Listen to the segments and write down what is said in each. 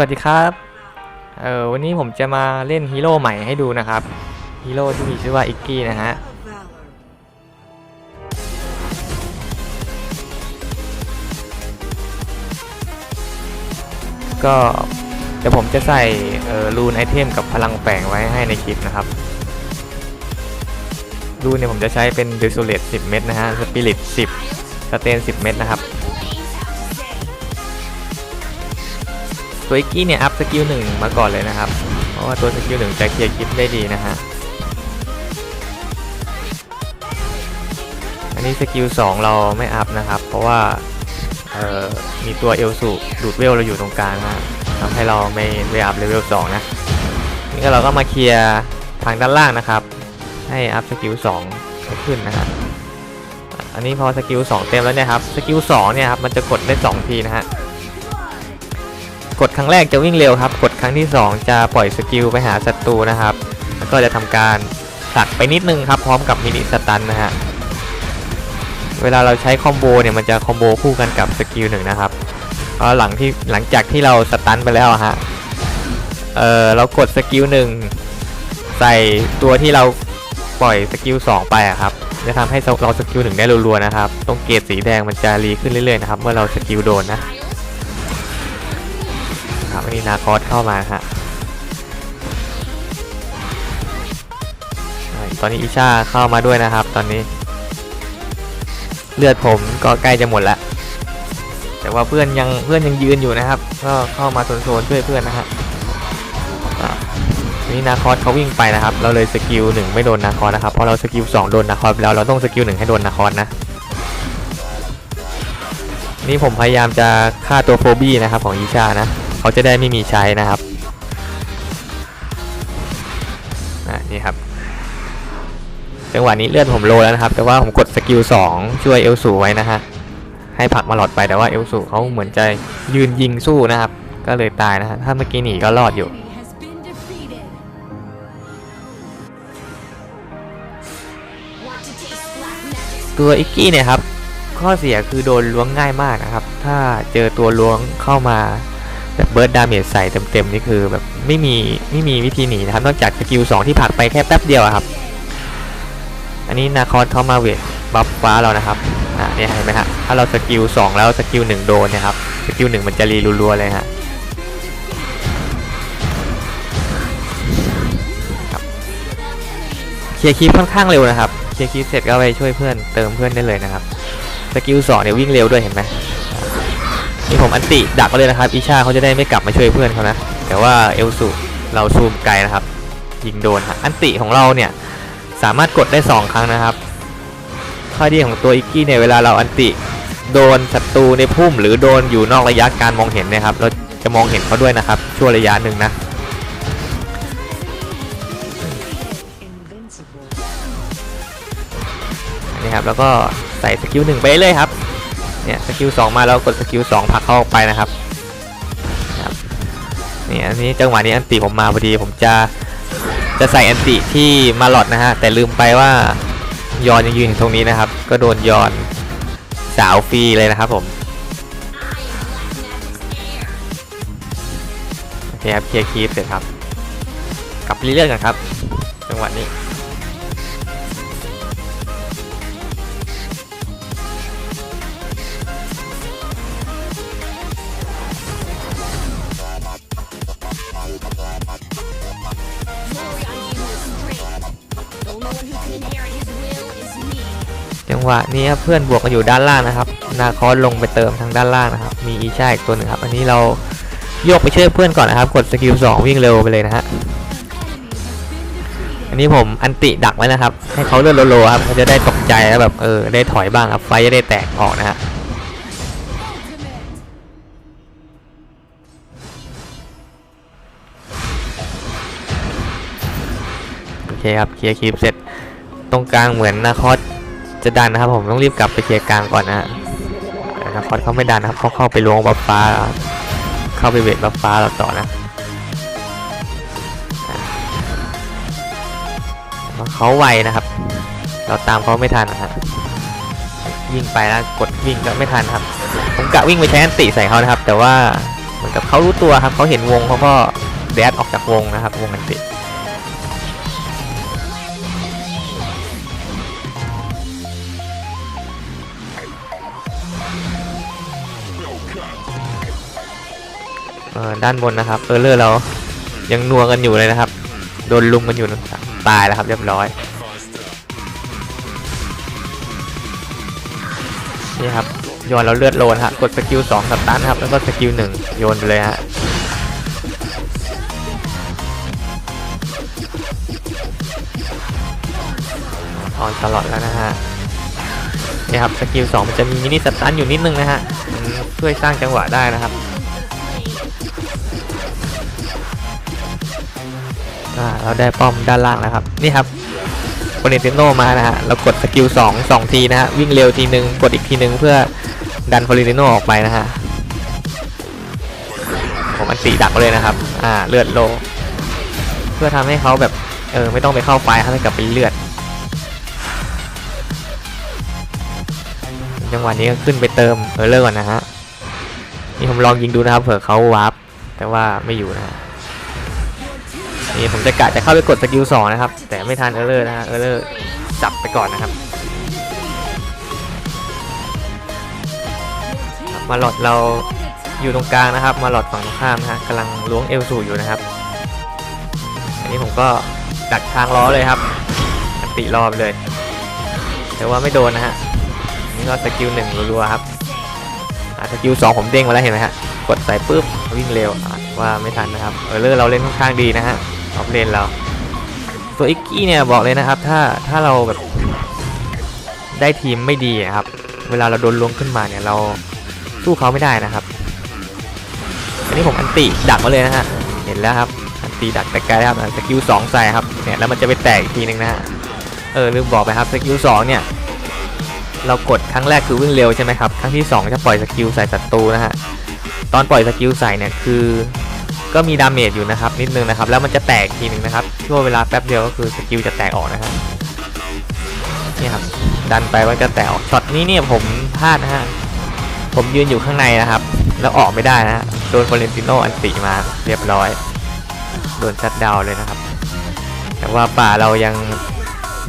วัสดีครับเออวันนี้ผมจะมาเล่นฮีโร่ใหม่ให้ดูนะครับฮีโร่ที่มีชื่อว่าอิกกี้นะฮะก็เดี๋ยวผมจะใส่เออรูนไอเทมกับพลังแฝงไว้ให้ในคลิปนะครับรูนเนี่ยผมจะใช้เป็น d e s o l a t e 10 เม็ดนะฮะ Spirit 10 สเตน 10 เม็ดนะครับ ตัวอิกกี้เนี่ยอัพสกิลหนึ่งมาก่อนเลยนะครับ เพราะว่าตัวสกิลหนึ่งจะเคลียร์คลิปได้ดีนะฮะ อันนี้สกิล2เราไม่อัพนะครับ เพราะว่ามีตัวเอลสูดูดเวลเราอยู่ตรงกลางนะทำให้เราไม่ไม่อัพเลเวล2นะ นี่ก็เราก็มาเคลียร์ทางด้านล่างนะครับ ให้อัพสกิล2ให้ขึ้นนะฮะอันนี้พอสกิล2เต็มแล้วเนี่ยครับ สกิล2เนี่ยครับ มันจะกดได้ 2 ทีนะฮะ กดครั้งแรกจะวิ่งเร็วครับ กดครั้งที่ 2 จะปล่อยสกิลไปหาศัตรูนะครับ แล้วก็จะทำการผลักไปนิดนึงครับพร้อมกับมินิสตันนะฮะ เวลาเราใช้คอมโบเนี่ยมันจะคอมโบคู่กันกับสกิลหนึ่งนะครับเพราะหลังที่หลังจากที่เราสตันไปแล้วฮะ เออเรากดสกิลหนึ่งใส่ตัวที่เราปล่อยสกิลสองไปอะครับจะทำให้เราสกิลหนึ่งได้รัวๆนะครับ ตรงเกรดสีแดงมันจะรีขึ้นเรื่อยๆนะครับ เมื่อเราสกิลโดนนะ ครับอันนี้นาคอสเข้ามาฮะตอนนี้อิชาเข้ามาด้วยนะครับ ตอนนี้ เลือดผมก็ใกล้จะหมดแล้วแต่ว่าเพื่อนยังเพื่อนยังยืนอยู่นะครับ ก็เข้ามาโซนๆช่วยเพื่อนนะฮะนี่นาคอสเขาวิ่งไปนะครับ เราเลยสกิลหนึ่งไม่โดนนาคอสนะครับเพราะเราสกิลสองโดนนาคอสแล้วเราต้องสกิลหนึ่งให้โดนนาคอสนะนี่ผมพยายามจะฆ่าตัวโฟบี้นะครับของอิชานะ เขาจะได้ไม่มีใช้นะครับนี่ครับจังหวะนี้เลือดผมโลแล้วนะครับ แต่ว่าผมกดสกิล2ช่วยเอลสูไว้นะฮะให้ผลักมาหลอดไปแต่ว่าเอลสูเขาเหมือนจะยืนยิงสู้นะครับ ก็เลยตายนะฮะถ้าเมื่อกี้หนีก็รอดอยู่ตัวอิกกี้เนี่ยครับ ข้อเสียคือโดนล้วงง่ายมากนะครับ ถ้าเจอตัวล้วงเข้ามา แบบเบิร์ดดาเมจใส่เต็มๆนี่คือแบบไม่มีไม่มีวิธีหนีนะครับ นอกจากสกิล2ที่ผักไปแค่แป๊บเดียวอะครับ อันนี้นาคอนเข้ามาเวทบัฟฟ้าเรานะครับอ่าเนี่ยเห็นไหมฮะถ้าเราสกิล2แล้วสกิล1โดนเนะครับสกิล1มันจะรีรัวๆเลยฮะครับเคลียร์คีปค่อนข้างเร็วนะครับ เคลียร์คีปเสร็จก็ไปช่วยเพื่อนเติมเพื่อนได้เลยนะครับ สกิล2เนี่ยวิ่งเร็วด้วยเห็นไหม นี่ผมอันติดักไว้เลยนะครับอิชาเขาจะได้ไม่กลับมาช่วยเพื่อนเขานะแต่ว่าเอลสุเราซูมไกลนะครับ ยิงโดนฮะอันติของเราเนี่ยสามารถกดได้ 2 ครั้งนะครับ ข้อดีของตัวอิกกี้เนี่ยเวลาเราอันติโดนศัตรูในพุ่ม หรือโดนอยู่นอกระยะการมองเห็นนะครับ เราจะมองเห็นเขาด้วยนะครับช่วงระยะหนึ่งนะนนี้ครับแล้วก็ใส่สกิลหนึ่งไปเลยครับ เนี่ยสกิลสองมาแล้วกดสกิลสองผลักเข้าไปนะครับนี่อันนี้จังหวะนี้อันติผมมาพอดีผมจะจะใส่อันติที่มาหลอดนะฮะแต่ลืมไปว่ายอนยังยืนอยู่ตรงนี้นะครับ ก็โดนยอนสาวฟรีเลยนะครับผมโอเคครับเคลียร์คีฟเสร็จครับกลับรีเลือดกันครับ จังหวะนี้ จังหวะนี้เพื่อนบวกกันอยู่ด้านล่างนะครับ นาคอสลงไปเติมทางด้านล่างนะครับ มีอีชาอีกตัวหนึ่งครับ อันนี้เราโยกไปช่วยเพื่อนก่อนนะครับ กดสกิล2วิ่งเร็วไปเลยนะฮะ อันนี้ผมอันติดักไว้นะครับ ให้เขาเลื่อนโลโลครับเขาจะได้ตกใจแล้วแบบเออได้ถอยบ้างครับ ไฟจะได้แตกออกนะฮะ เคครับเคลียร์คลิปเสร็จตรงกลางเหมือนนาคอสจะดันนะครับ ผมต้องรีบกลับไปเคลียร์กลางก่อนนะฮะแต่นาคอสเขาไม่ดันนะครับเขาเข้าไปล้วงบัฟฟ้า เข้าไปเวทบัฟฟ้าเราต่อนะเขาไวนะครับ เราตามเขาไม่ทันนะฮะวิ่งไปแล้วกดวิ่งก็ไม่ทันครับ ผมกะวิ่งไปใช้อันติใส่เขานะครับ แต่ว่าเหมือนกับเขารู้ตัวครับเขาเห็นวงเขาก็แดดออกจากวงนะครับ วงอันติ ด้านบนนะครับเออเลอร์เรายังนัวกันอยู่เลยนะครับ โดนลุมกันอยู่นะครับตายแล้วครับเรียบร้อยนี่ครับโยนเราเลือดโลนฮะกดสกิล2สตาร์ทครับแล้วก็สกิล1โยนไปเลยฮะออนตลอดแล้วนะฮะนี่ครับสกิล2มันจะมีมินิสตันอยู่นิดนึงนะฮะช่วยสร้างจังหวะได้นะครับ เราได้ป้อมด้านล่างแล้วครับ นี่ครับโคเนติโนมานะฮะเรากดสกิล2 2ทีนะฮะวิ่งเร็วทีนึงกดอีกทีนึงเพื่อดันโคเนติโนออกไปนะฮะผมอันตีดักเลยนะครับ อ่าเลือดโล เพื่อทำให้เขาแบบเออไม่ต้องไปเข้าไฟให้กลับเป็นเลือดจังหวะนี้ก็ขึ้นไปเติมเออเลอร์ก่อนนะฮะนี่ผมลองยิงดูนะครับเผื่อเขาวาร์ปแต่ว่าไม่อยู่นะฮะ นี่ผมจะกะจะเข้าไปกดสกิล2นะครับ แต่ไม่ทันเออร์เลอร์นะฮะเออร์เลอร์จับไปก่อนนะครับ มาหลอดเราอยู่ตรงกลางนะครับ มาหลอดฝั่งตรงข้ามนะฮะกำลังล้วงเอลสูอยู่นะครับ อันนี้ผมก็ดักทางล้อเลยครับอติรอบเลย แต่ว่าไม่โดนนะฮะนี่ก็สกิลหนึ่งรัวๆครับสกิลสองผมเด้งมาแล้วเห็นไหมฮะกดใส่ปุ๊บวิ่งเร็วว่าไม่ทันนะครับเออร์เลอร์เราเล่นค่อนข้างดีนะฮะ ออฟเลนเราตัวอิกกี้เนี่ยบอกเลยนะครับ ถ้าถ้าเราแบบได้ทีมไม่ดีอะครับ เวลาเราโดนล้วงขึ้นมาเนี่ยเราสู้เขาไม่ได้นะครับ อันนี้ผมอันติดักมาเลยนะฮะ เห็นแล้วครับ อันติดักแต่ไกลครับสกิลสองใส่ครับ เนี่ยแล้วมันจะไปแตกอีกทีนึงนะฮะ เออลืมบอกไปครับสกิลสองเนี่ยเรากดครั้งแรกคือวิ่งเร็วใช่ไหมครับ ครั้งที่สองจะปล่อยสกิลใส่ศัตรูนะฮะ ตอนปล่อยสกิลใส่เนี่ยคือ ก็มีดาเมจอยู่นะครับนิดนึงนะครับ แล้วมันจะแตกทีหนึ่งนะครับช่วงเวลาแป๊บเดียวก็คือสกิลจะแตกออกนะฮะนี่ครับดันไปมันจะแตกออกช็อตนี้เนี่ยผมพลาดนะฮะผมยืนอยู่ข้างในนะครับ แล้วออกไม่ได้นะฮะโดนโฟเรนติโนอันติมาเรียบร้อยโดนชัดดาวเลยนะครับ แต่ว่าป่าเรายัง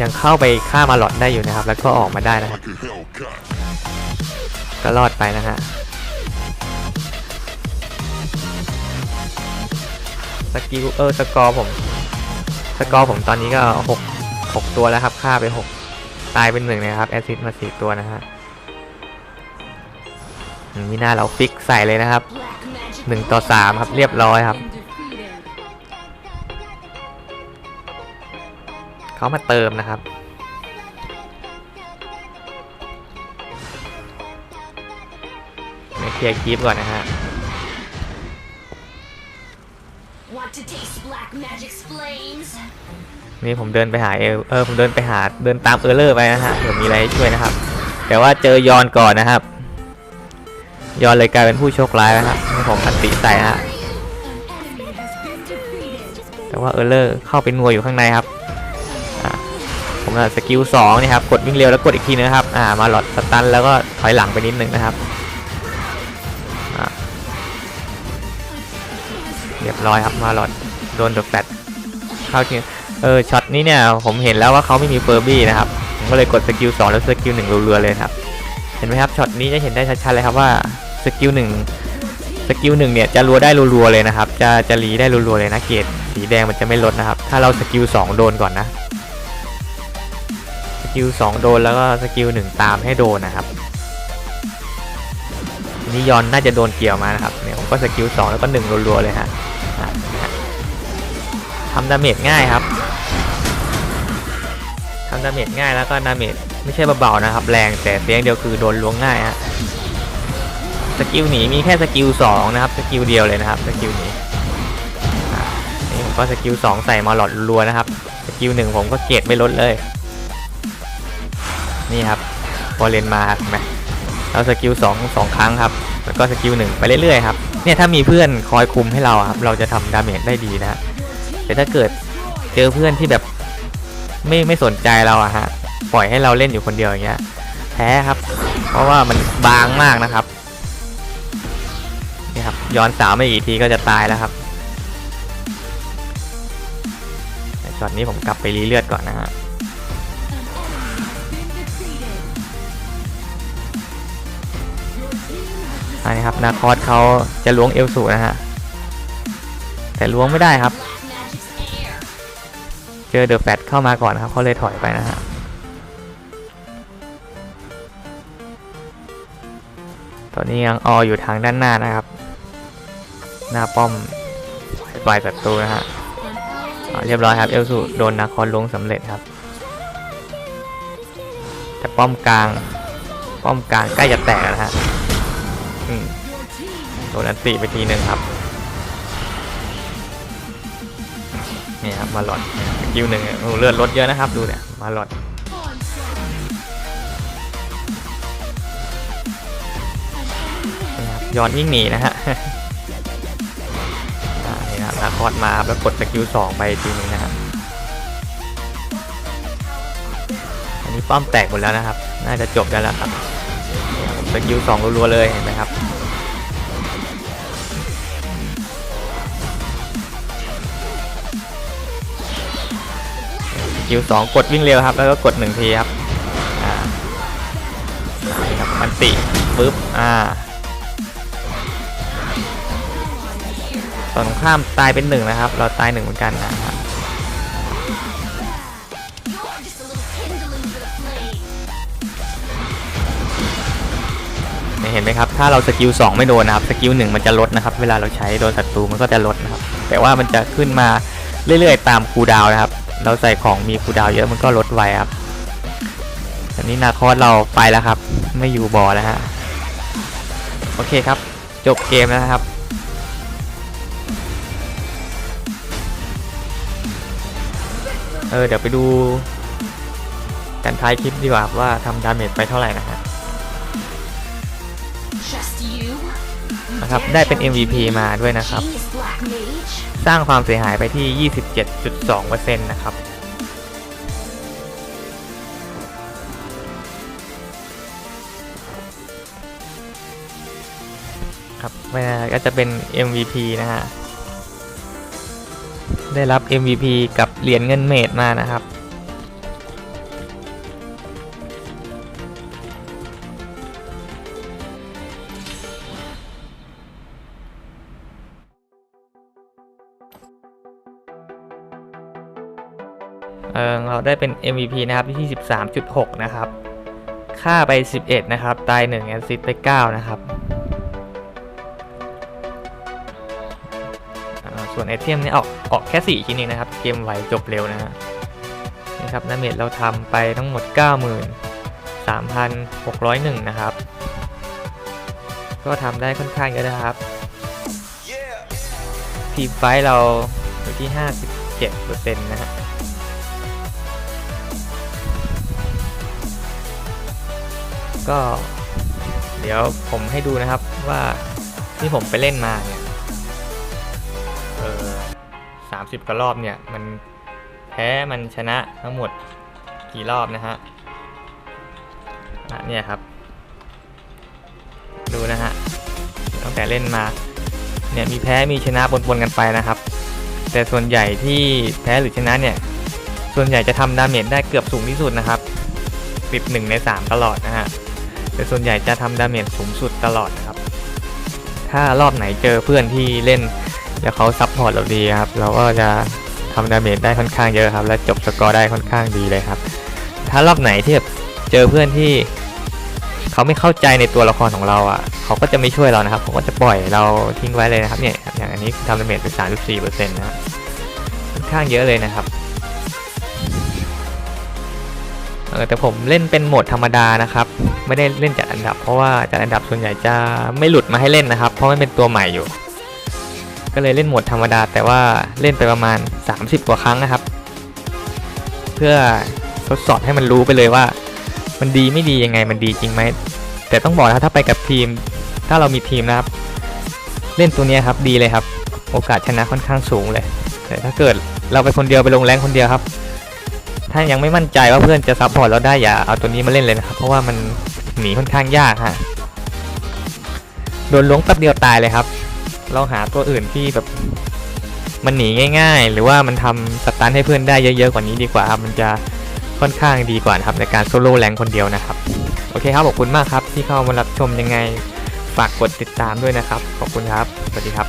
ยังเข้าไปฆ่ามาหลอดได้อยู่นะครับ แล้วก็ออกมาได้นะครับ ก็รอดไปนะฮะ สกิลเออสกอร์ผมสกอร์ผมตอนนี้ก็หกหกตัวแล้วครับฆ่าไปหกตายเป็นหนึ่งนะครับแอซิดมาสี่ตัวนะฮะมีหน้าเราฟิกใส่เลยนะครับหนึ่งต่อสามครับเรียบร้อยครับ เขามาเติมนะครับมาเคลียร์คีปก่อนนะฮะ to taste black magic's flames? นี่ผมเดินไปหาเอเออผมเดินไปหาเดินตามเออร์เลอร์ไปนะฮะเผื่อมีอะไรให้ช่วยนะครับ แต่ว่าเจอยอนก่อนนะครับ ยอนเลยกลายเป็นผู้โชคร้ายนะครับให้ผมพันติใส่นะฮะแต่ว่าเออร์เลอร์เข้าไปนัวอยู่ข้างในครับผมสกิลสองนี่ครับกดวิ่งเร็วแล้วกดอีกทีนะครับอ่ามาหลอดสตันแล้วก็ถอยหลังไปนิดนึงนะครับ รียบร้อยครับมาหลอดโดนเดอะแฟตเข้าทีเออช็อตนี้เนี่ยผมเห็นแล้วว่าเขาไม่มีเฟอร์บี้นะครับผมก็เลยกดสกิล2แล้วสกิล1รัวๆเลยครับ เห็นไหมครับช็อตนี้จะเห็นได้ชัดๆเลยครับว่าสกิล1สกิล1เนี่ยจะรัวได้รัวๆเลยนะครับจะจะรีได้รัวๆเลยนะเกรดสีแดงมันจะไม่ลดนะครับ ถ้าเราสกิล2โดนก่อนนะสกิล2โดนแล้วก็สกิล1ตามให้โดนนะครับนี่ยอนน่าจะโดนเกี่ยวมานะครับเนี่ยผมก็สกิล2แล้วก็1รัวๆเลยฮะ ทำดาเมจง่ายครับทำดาเมจง่ายแล้วก็ดาเมจไม่ใช่เบาๆนะครับ แรงแต่เพียงเดียวคือโดนล้วงง่ายฮะสกิลหนีมีแค่สกิลสองนะครับสกิลเดียวเลยนะครับสกิลหนีนี่ผมก็สกิลสองใส่มาหลอดรัวนะครับสกิลหนึ่งผมก็เกรดไม่ลดเลย นี่ครับพอเลนมาเห็นไหมเราสกิลสองสองครั้งครับแล้วก็สกิลหนึ่งไปเรื่อยๆครับเนี่ยถ้ามีเพื่อนคอยคุมให้เราครับเราจะทำดาเมจได้ดีนะฮะ แต่ถ้าเกิดเจอเพื่อนที่แบบไม่ไม่สนใจเราอะฮะปล่อยให้เราเล่นอยู่คนเดียวอย่างเงี้ยแพ้ครับ เพราะว่ามันบางมากนะครับนี่ครับย้อนสาวไม่กี่ทีก็จะตายแล้วครับแต่ช็อตนี้ผมกลับไปรีเลือดก่อนนะฮะอันนี้ครับนาคอสเขาจะล้วงเอลสูนะฮะแต่ล้วงไม่ได้ครับ อเดอะแฟตเข้ามาก่อนครับเขาเลยถอยไปนะฮะตอนนี้ยังออยู่ทางด้านหน้านะครับ หน้าป้อมปลายศัตรูนะฮะเรียบร้อยครับเอลสูโดนนาคอสล้วงสำเร็จครับแต่ป้อมกลาง ป้อมกลางใกล้จะแตกนะฮะโดนอันติไปทีหนึ่งครับ นี่ครับมาหลอดกิลหนึ่งเนี่ยโอ้เลือดลดเยอะนะครับ ดูเนี่ย มาหลอดนะครับย้อนวิ่งหนีนะฮะอ่นี่ครับนาคอดมาแล้วกดสกิลสองไปทีหนึงนะฮะอันนี้ป้อมแตกหมดแล้วนะครับ น่าจะจบได้แล้วครับสกิลสองรัวๆเลยเห็นไหมครับ สกิลสองกดวิ่งเร็วครับ แล้วก็กดหนึ่งทีครับอ่าครับมันติปึ๊บอ่าตอนข้ามตายเป็นหนึ่งนะครับ เราตายหนึ่งเหมือนกันนะครับเห็นไหมครับ ถ้าเราสกิล2ไม่โดนนะครับ สกิล1มันจะลดนะครับ เวลาเราใช้โดนศัตรูมันก็จะลดนะครับ แต่ว่ามันจะขึ้นมาเรื่อยๆ ตามคูดาวนะครับ เราใส่ของมีคูดาวเยอะมันก็ลดไวครับอันนี้นาคอสเราไปแล้วครับ ไม่อยู่บ่อแล้วฮะโอเคครับ จบเกมแล้วครับเออเดี๋ยวไปดูกันท้ายคลิปดีกว่าว่าทำดาเมจไปเท่าไหร่นะฮะนะครับได้เป็น MVP มาด้วยนะครับ สร้างความเสียหายไปที่ 27.2%นะครับ ครับเวลาก็จะเป็น MVP นะฮะ ได้รับ MVP กับเหรียญเงินเมดมานะครับ เราได้เป็น MVP นะครับที่13.6 นะครับ ค่าไป 11 นะครับ ตาย1แอสซิสต์ไป 9 นะครับอ่าส่วนไอเทมนี่ออกออกแค่ 4 ชิ้นเองนะครับ เกมไวจบเร็วนะฮะนี่ครับดาเมจเราทำไปทั้งหมด 93,601 นะครับ ก็ทำได้ค่อนข้างเยอะนะครับทีมไฟท์เราอยู่ที่ 57%นะฮะ ก็ เดี๋ยวผมให้ดูนะครับว่าที่ผมไปเล่นมาเนี่ยเออสามสิบกว่ารอบเนี่ยมันแพ้มันชนะทั้งหมดกี่รอบนะฮะเนี่ยครับ ดูนะฮะตั้งแต่เล่นมาเนี่ยมีแพ้มีชนะปนๆกันไปนะครับ แต่ส่วนใหญ่ที่แพ้หรือชนะเนี่ยส่วนใหญ่จะทำดาเมจได้เกือบสูงที่สุดนะครับติดหนึ่งในสามตลอดนะฮะ แต่ส่วนใหญ่จะทำดาเมจสูงสุดตลอดนะครับ ถ้ารอบไหนเจอเพื่อนที่เล่น แล้วเขาซัพพอร์ตเราดีครับ เราก็จะทำดาเมจได้ค่อนข้างเยอะครับ และจบสกอร์ได้ค่อนข้างดีเลยครับ ถ้ารอบไหนที่แบบเจอเพื่อนที่เขาไม่เข้าใจในตัวละครของเราอะ เขาก็จะไม่ช่วยเรานะครับผมก็จะปล่อยเราทิ้งไว้เลยนะครับเนี่ยอย่างอันนี้ทำดาเมจไป34%นะฮะค่อนข้างเยอะเลยนะครับ ออแต่ผมเล่นเป็นโหมดธรรมดานะครับ ไม่ได้เล่นจัดอันดับ เพราะว่าจัดอันดับส่วนใหญ่จะไม่หลุดมาให้เล่นนะครับ เพราะมันเป็นตัวใหม่อยู่ ก็เลยเล่นโหมดธรรมดา แต่ว่าเล่นไปประมาณ 30 กว่าครั้งนะครับ เพื่อทดสอบให้มันรู้ไปเลยว่า มันดีไม่ดียังไงมันดีจริงไหมแต่ต้องบอกนะถ้าไปกับทีม ถ้าเรามีทีมนะครับ เล่นตัวนี้ครับดีเลยครับ โอกาสชนะค่อนข้างสูงเลย แต่ถ้าเกิดเราไปคนเดียวไปลงแรงคนเดียวครับ ถ้ายังไม่มั่นใจว่าเพื่อนจะซัพพอร์ตเราได้อย่าเอาตัวนี้มาเล่นเลยนะครับ เพราะว่ามันหนีค่อนข้างยากฮะโดนล้วงแป๊บเดียวตายเลยครับ เราหาตัวอื่นที่แบบมันหนีง่าย ๆ หรือว่ามันทำสตันให้เพื่อนได้เยอะๆกว่านี้ดีกว่าครับมันจะค่อนข้างดีกว่านะครับในการโซโล่แรงคนเดียวนะครับ โอเคครับขอบคุณมากครับที่เข้ามารับชมยังไงฝากกดติดตามด้วยนะครับ ขอบคุณครับ สวัสดีครับ